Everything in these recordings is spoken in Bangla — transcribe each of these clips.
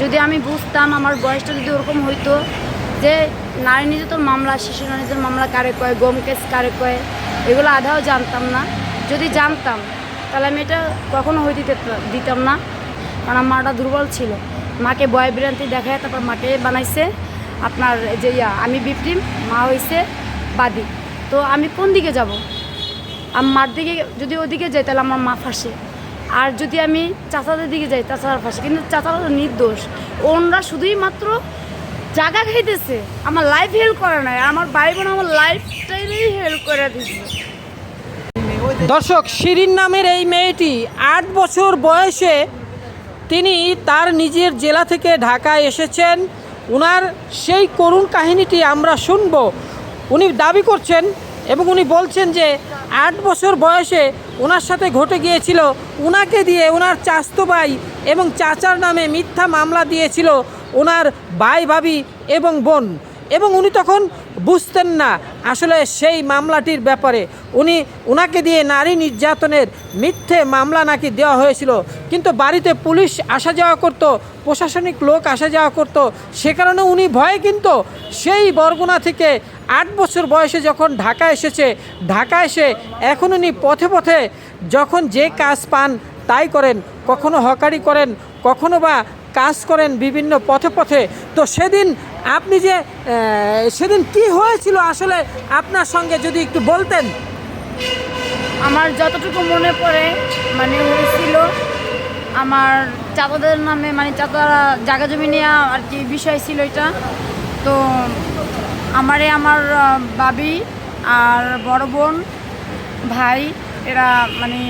যদি আমি বুঝতাম, আমার বয়সটা যদি ওরকম হইতো যে নারী নির্যাতন মামলা, শিশু নারী নির্যাতন মামলা, কারে কয়, গম কেস কারে কয়, এগুলো আধাও জানতাম না। যদি জানতাম, তাহলে আমি এটা কখনো হইতে দিতে- দিতাম না। কারণ আমার মাটা দুর্বল ছিল। মাকে বয় বিরান্তি দেখায়, তারপর মাকে বানাইছে। আপনার যে ইয়া, আমি বিপ্রিম, মা হইছে বাদী। তো আমি কোন দিকে যাব? আমার মার দিকে যদি ওদিকে যাই, তাহলে আমার মা ফাঁসে। আর যদি আমি চাচাদের দিকে যাই, চাচার ফাঁসে কিন্তু চাচারা তো নির্দোষ। ওনরা শুধুই মাত্র জায়গা খাইতেছে, আমার লাইফ হেল্প করে নাই আমার ভাই বোন আমার লাইফটাইলেই হেল্প করে দিচ্ছে দর্শক, শিরিন নামের এই মেয়েটি আট বছর বয়সে তিনি তার নিজের জেলা থেকে ঢাকায় এসেছেন। ওনার সেই করুণ কাহিনীটি আমরা শুনব। উনি দাবি করছেন এবং উনি বলছেন যে আট বছর বয়সে ওনার সাথে ঘটে গিয়েছিল ওনাকে দিয়ে ওনার চাস্তো ভাই এবং চাচার নামে মিথ্যা মামলা দিয়েছিল ওনার ভাই ভাবি এবং বোন। এবং উনি তখন বুঝতেন না আসলে সেই মামলাটির ব্যাপারে। উনি ওনাকে দিয়ে নারী নির্যাতনের মিথ্যে মামলা নাকি দেওয়া হয়েছিল, কিন্তু বাড়িতে পুলিশ আসা যাওয়া করতো, প্রশাসনিক লোক আসা যাওয়া করতো, সে কারণে উনি ভয়ে কিন্তু সেই বরগুনা থেকে আট বছর বয়সে যখন ঢাকা এসেছে, ঢাকা এসে এখন উনি পথে পথে যখন যে কাজ পান তাই করেন, কখনো হকারি করেন, কখনো বা কাজ করেন বিভিন্ন পথে পথে। তো সেদিন আপনি যে সেদিন কি হয়েছিল আসলে আপনার সঙ্গে যদি একটু বলতেন? আমার যতটুকু মনে পড়ে মানে হয়েছিল আমার চাচাদের নামে মানে চাচারা জায়গা জমি নেওয়া আর কি বিষয় ছিল এটা। তো আমারে আমার বাবি আর বড় বোন, ভাই, এরা মানে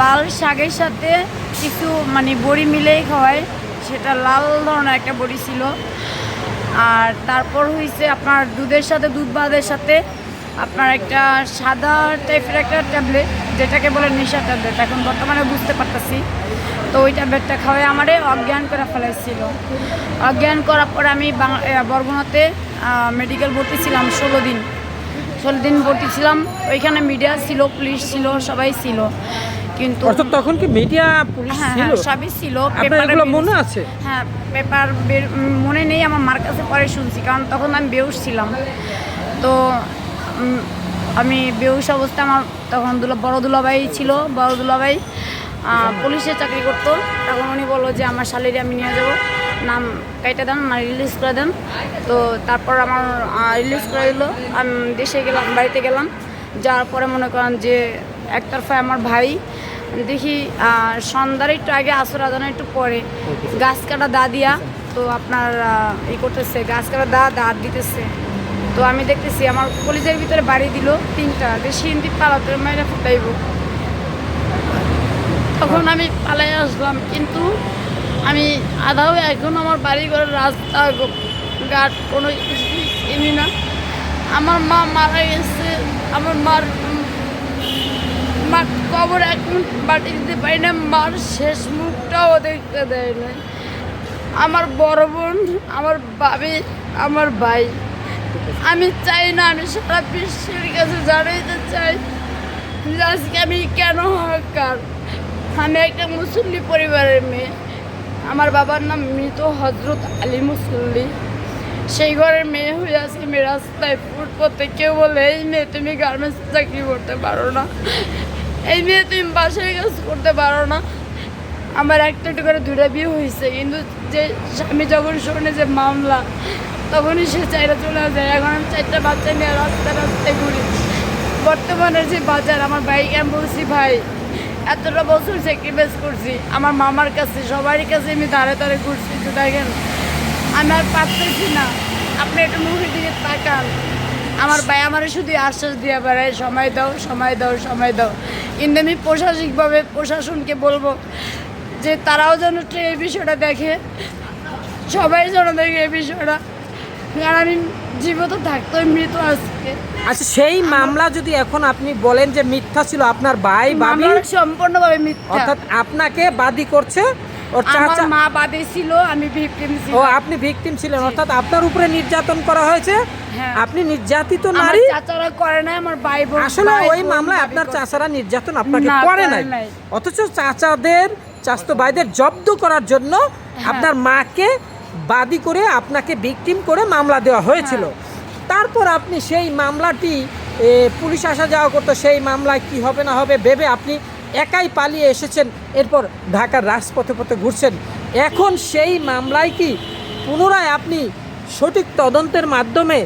লাল শাকের সাথে কিছু মানে বড়ি মিলেই খাওয়ায়। সেটা লাল ধরনের একটা বড়ি ছিল। আর তারপর হয়েছে আপনার দুধের সাথে, দুধ ভাতের সাথে আপনার একটা সাদা টাইপের একটা ট্যাবলেট যেটাকে বলে নেশা ট্যাবলেট এখন বর্তমানে বুঝতে পারতেছি। তো ওই ট্যাবলেটটা খাওয়াই আমারে অজ্ঞান করে ফেলাইছিল। অজ্ঞান করার পর আমি বরগুনাতে মেডিকেল ভর্তি ছিলাম ষোলো দিন। ষোলো দিন ভর্তি ছিলাম ওইখানে মিডিয়া ছিল পুলিশ ছিল সবাই ছিল। কিন্তু অর্থাৎ তখন কি মিডিয়া পুলিশ হ্যাঁ ছিল? হ্যাঁ সবই ছিল। আপনার পেপারে এগুলো বের- মনে আছে? হ্যাঁ পেপার বের মনে নেই আমার মার কাছে পরে শুনছি কারণ তখন আমি বেউস ছিলাম। তো আমি বেউস অবস্থা আমার তখন দুলা বড় দুলাভাই ছিল, বড় দুলাভাই পুলিশে চাকরি করতো। তখন উনি বলল যে, আমার স্যালারি আমি নিয়ে যাব। নাম কাইটা দেন মানে রিলিজ করে দেন। তো তারপর আমার রিলিজ করে দিল। আমি দেশে গেলাম, বাড়িতে গেলাম। যাওয়ার পরে মনে করেন যে, একতরফায় আমার ভাই, দেখি সন্ধ্যার একটু আগে আসর আদানের একটু পরে গাছ কাটা দা দিয়া, তো আপনার ই করতেছে, গাছ কাটা দা, দাঁত দিতেছে। তো আমি দেখতেছি আমার কলেজের ভিতরে বাড়ি দিল তিনটা। যে সিন্দি পালাতে মেয়েরা ফুটাইব। তখন আমি পালাই আসলাম, কিন্তু আমি আধাও এখন আমার বাড়ি ঘরের রাস্তা ঘাট কোনো কিছুই চিনি না। আমার মা মারা গেছে, আমার মার মার কবর এখন বাটি দিতে পারি না, মার শেষ মুখটাও দেখতে দেয় না আমার বড় বোন, আমার বাবি, আমার ভাই। আমি চাই না, আমি সারা বিশ্বের কাছে জানাইতে চাই যে আজকে আমি কেন হকার আমি একটা মুসল্লি পরিবারের মেয়ে। আমার বাবার নাম মৃত হজরত আলী মুসল্লি। সেই ঘরের মেয়ে হয়ে আজকে আমি রাস্তায় ফুটপথে কেউ বলে, এই মেয়ে, তুমি গার্মেন্টস চাকরি করতে পারো না। এই মেয়ে, তুমি বাসায় কাজ করতে পারো না। আমার একটা একটু করে দুটা বিয়ে হয়েছে, কিন্তু যে স্বামী যখন শোনে যে মামলা তখনই সে চাইটা চলে যায়। এখন আমি চারটা বাচ্চা নিয়ে রাস্তায় রাস্তায় ঘুরি। বর্তমানে যে বাজার, আমার বাইকে আমি বলছি, ভাই, এতটা বছর স্যাক্রিফাইস করছি। আমার মামার কাছে, সবারই কাছে আমি ধারে ধারে ঘুরছি কিন্তু দেখেন, আমি আর পারতেছি না। আপনি একটু মুখের দিকে তাকান। আমার ভাই আমার শুধু আশ্বাস দিয়ে বেড়ায়, সময় দাও সময় দাও সময় দাও। কিন্তু আমি প্রশাসনিকভাবে, প্রশাসনকে বলব যে তারাও যেন এই বিষয়টা দেখে, সবাই যেন দেখে এই বিষয়টা। আমি জীবিত থাকতো মৃত আজকে। আচ্ছা সেই মামলা যদি এখন আপনি বলেন যে মিথ্যা ছিল আপনার ভাই মামলাটা সম্পূর্ণভাবে মিথ্যা। অর্থাৎ আপনাকে বাদী করছে ওর চাচা মা বাদে ছিল আমি ভিকটিম ছিল ও আপনি ভিকটিম ছিলেন অর্থাৎ আপনার উপরে নির্যাতন করা হয়েছে। হ্যাঁ। আপনি নির্যাতিত নারী। চাচারা করে না আমার ভাই বোন আসলে ওই মামলায় আপনার চাচারা নির্যাতন আপনাকে করে নাই। অথচ চাচাদের চাস্তো ভাইদের জব্দ করার জন্য আপনার মাকে বাদী করে আপনাকে বিক্রিম করে মামলা দেওয়া হয়েছিল। তারপর আপনি সেই মামলাটি পুলিশ আসা যাওয়া করতো সেই মামলায় কি হবে না হবে ভেবে আপনি একাই পালিয়ে এসেছেন। এরপর ঢাকার রাজপথে পথে ঘুরছেন। এখন সেই মামলায় কি পুনরায় আপনি সঠিক তদন্তের মাধ্যমে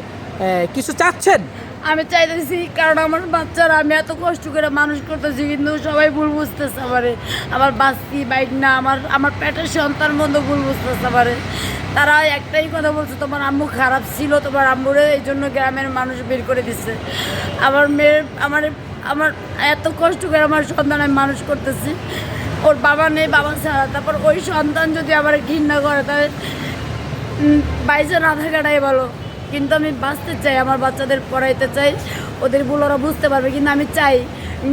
কিছু চাচ্ছেন? আমি চাইতেছি, কারণ আমার বাচ্চারা, আমি এত কষ্ট করে মানুষ করতেছি, কিন্তু সবাই ভুল বুঝতেছে আমারে। আমার বাস্তি বাইক না, আমার আমার পেটের সন্তান বন্ধু ভুল বুঝতেছে আমারে। তারা একটাই কথা বলছে, তোমার আম্মু খারাপ ছিল, তোমার আম্মুরে এই জন্য গ্রামের মানুষ বের করে দিচ্ছে আমার মেয়ের, আমার আমার এত কষ্ট করে আমার সন্তান আমি মানুষ করতেছি। ওর বাবা নেই, বাবা ছাড়া। তারপর ওই সন্তান যদি আমার ঘৃণা করে, তাহলে বাইসে না থাকাটাই ভালো। কিন্তু আমি বাঁচতে চাই, আমার বাচ্চাদের পড়াইতে চাই, ওদের ওরা বুঝতে পারবে, কিন্তু আমি চাই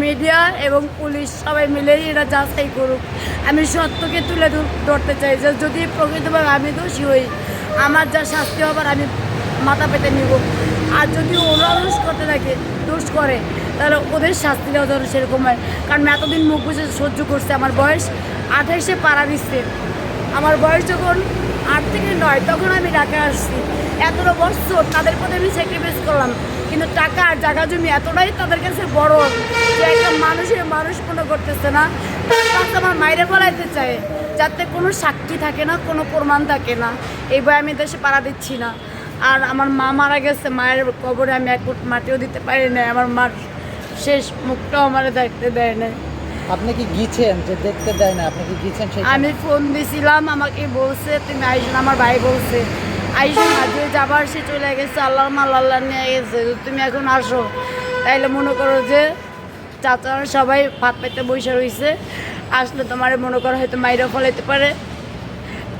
মিডিয়া এবং পুলিশ সবাই মিলেই এরা যাচাই করুক। আমি সত্যকে তুলে ধরতে চাই যে যদি প্রকৃতভাবে আমি দোষী হই, আমার যা শাস্তি হবার আমি মাথা পেতে নিব। আর যদি ওরা দোষ করতে থাকে, দোষ করে, তাহলে ওদের শাস্তিটাও ধরো সেরকম হয়। কারণ এতদিন মুখ বুঝে সহ্য করছে, আমার বয়স আঠাইশে পাড়া দিচ্ছে। আমার বয়স যখন আট থেকে নয়, তখন আমি ঢাকা আসছি। এতটা বছর তাদের প্রতি আমি স্যাক্রিফাইস করলাম। কিন্তু টাকা আর জায়গা জমি এতটাই তাদের কাছে বড় যে একটা মানুষের মানুষ কোনো করতেছে না। তার আমার মাইরে ফেলাইতে চায়, যাতে কোনো সাক্ষী থাকে না, কোনো প্রমাণ থাকে না। এই ভয় আমি দেশে পাড়া দিচ্ছি না। আর আমার মা মারা গেছে, মায়ের কবরে আমি এক মাটিও দিতে পারি না আমার মার শেষ মুখটাও আমার দেখতে দেয় না আপনি কি গিয়েছেন? যে দেখতে দেয় না, আপনি কি গিয়েছেন আমি ফোন দিয়েছিলাম আমাকে বলছে, তুমি আইসো আমার ভাই বলছে। আইসো যে যাবার সে চলে গেছে আল্লাহ মাল আল্লাহ নিয়ে গেছে তুমি এখন আসো। তাইলে মনে করো যে চাচারা সবাই ভাত পাইতে বসে রয়েছে আসলে তোমার মনে করো হয়তো মাইরা ফলাইতে পারে।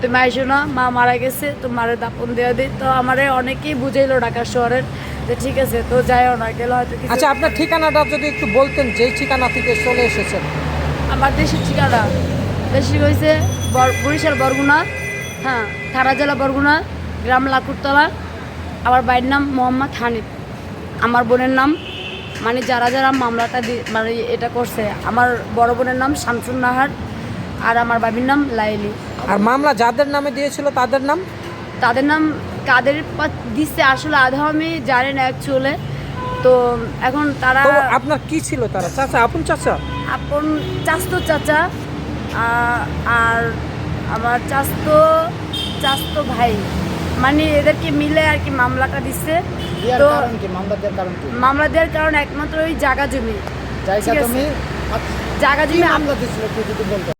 তুমি আইসো না মা মারা গেছে তোমার দাপন দেওয়া দিই তো আমারে অনেকেই বুঝাইলো ঢাকা শহরের যে ঠিক আছে তো যাইও না গেলে হয়তো কিছু আচ্ছা আপনার ঠিকানাটা যদি একটু বলতেন যেই ঠিকানা থেকে চলে এসেছেন। আমার দেশের ঠিকানা দেশি হয়েছে বরিশাল বরগুনা হ্যাঁ থানা জেলা বরগুনা গ্রাম লাকুরতলা। আমার বাড়ির নাম মোহাম্মদ হানিফ। আমার বোনের নাম মানে যারা যারা মামলাটা দি- মানে এটা করছে আমার বড় বোনের নাম শামসুন নাহার আর আমার বাবির নাম লাইলি। আর মামলা যাদের নামে দিয়েছিল তাদের নাম? তাদের নাম কাদের পা- দিচ্ছে আসলে আধা আমি জানি না অ্যাকচুয়ালি তো এখন তারা আপনার কি ছিল তারা? চাচা আপন চাচা? আপন চাস্তো চাচা আর আমার চাস্তো চাস্তো ভাই। মানে এদেরকে মিলে আর কি মামলাটা দিচ্ছে তো মামলা দেওয়ার কারণ মামলা দেওয়ার কারণ একমাত্র ওই জায়গা জমি। জায়গা। তুমি জায়গা জমি? মামলা দিছিল একটু যদি বলতেন?